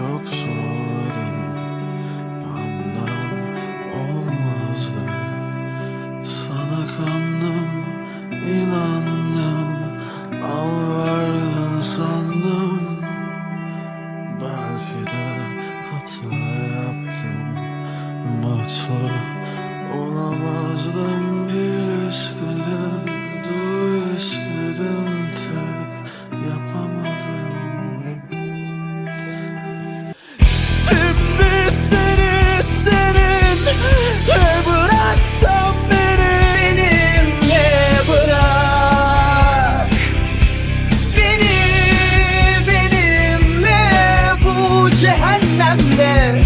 çok zorladım. Benden olmazdı. Sana kandım inandım. Al verdin cehennemde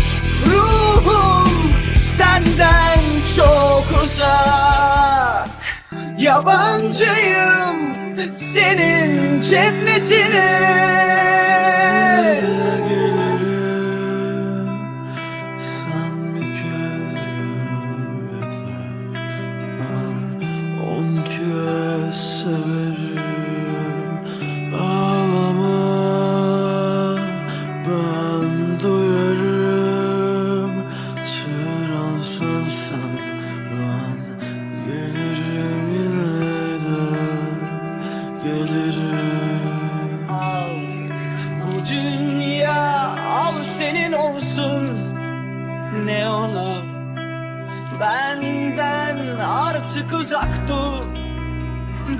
Ruhum senden çok uzak. Yabancıyım senin cennetine Sen? Ben gelirim yine de Gelirim. Al bu dünya al senin olsun. Ne olur benden artık uzak dur.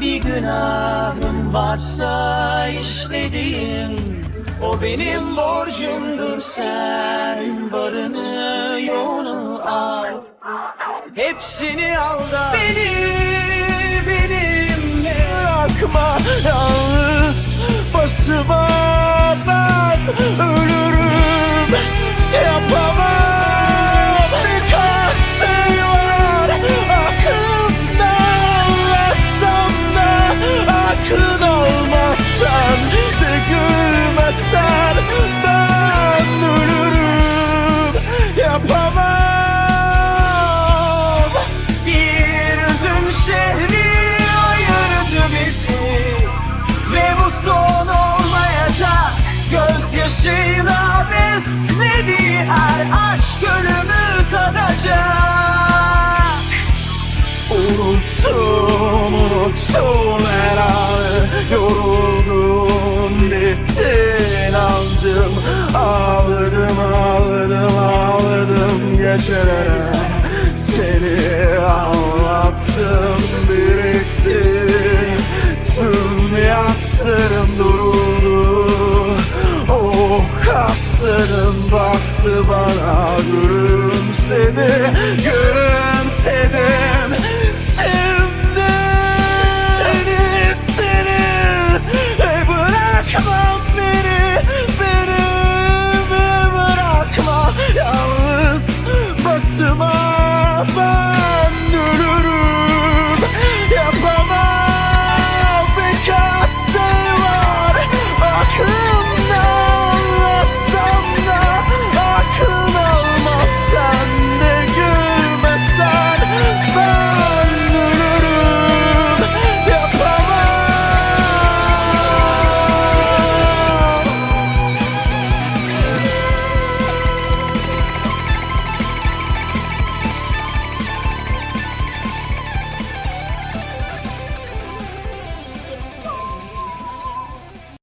Bir günahım varsa işlediğim O benim borcumdur sen varını yoğunu al. Hepsini al da Beni benimle bırakma. yalnız Unuttum, unuttum her anı Yoruldum, bitti inancım Ağladım, ağladım, ağladım gecelere Seni anlattım, birikti Tüm yaslarım duruldu. Oh kaslarım baktı bana Gülümsedi, gülümsedim